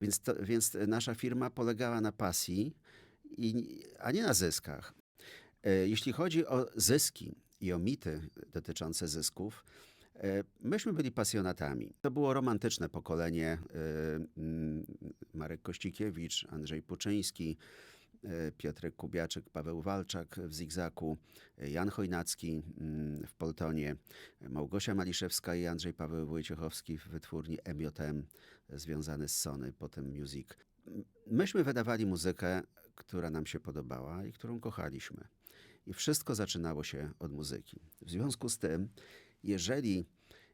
Więc, to, więc nasza firma polegała na pasji, i, a nie na zyskach. E, Jeśli chodzi o zyski i o mity dotyczące zysków, e, myśmy byli pasjonatami. To było romantyczne pokolenie. e, Marek Kościkiewicz, Andrzej Puczyński, Piotrek Kubiaczek, Paweł Walczak w Zigzaku, Jan Chojnacki w Poltonie, Małgosia Maliszewska i Andrzej Paweł Wojciechowski w wytwórni MJM związany z Sony, potem Music. Myśmy wydawali muzykę, która nam się podobała i którą kochaliśmy. I wszystko zaczynało się od muzyki. W związku z tym, jeżeli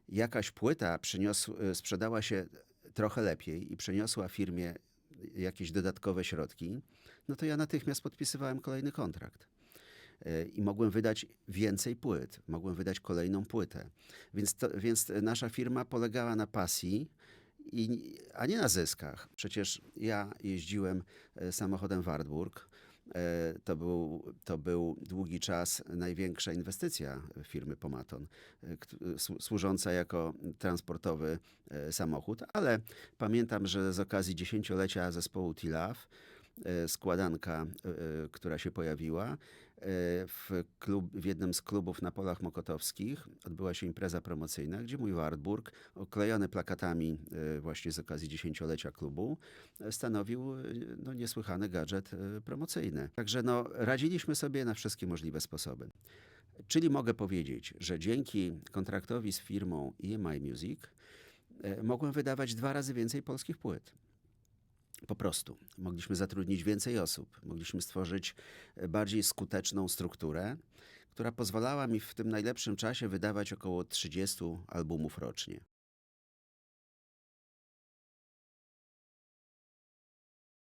jakaś płyta przyniosł, sprzedała się trochę lepiej i przyniosła firmie jakieś dodatkowe środki, no to ja natychmiast podpisywałem kolejny kontrakt. E, I mogłem wydać więcej płyt, mogłem wydać kolejną płytę. Więc, to, więc nasza firma polegała na pasji, i, a nie na zyskach. Przecież ja jeździłem e, samochodem Wartburg. E, To był, to był długi czas największa inwestycja firmy Pomaton, służąca jako transportowy samochód, ale pamiętam, że z okazji dziesięciolecia zespołu Tilaf składanka, e, e, która się pojawiła e, w, klub, w jednym z klubów na Polach Mokotowskich odbyła się impreza promocyjna, gdzie mój Wartburg, oklejony plakatami e, właśnie z okazji dziesięciolecia klubu, e, stanowił e, no, niesłychany gadżet e, promocyjny. Także no, radziliśmy sobie na wszystkie możliwe sposoby. Czyli mogę powiedzieć, że dzięki kontraktowi z firmą EMI Music e, mogłem wydawać dwa razy więcej polskich płyt. Po prostu. Mogliśmy zatrudnić więcej osób, mogliśmy stworzyć e, bardziej skuteczną strukturę, która pozwalała mi w tym najlepszym czasie wydawać około 30 albumów rocznie.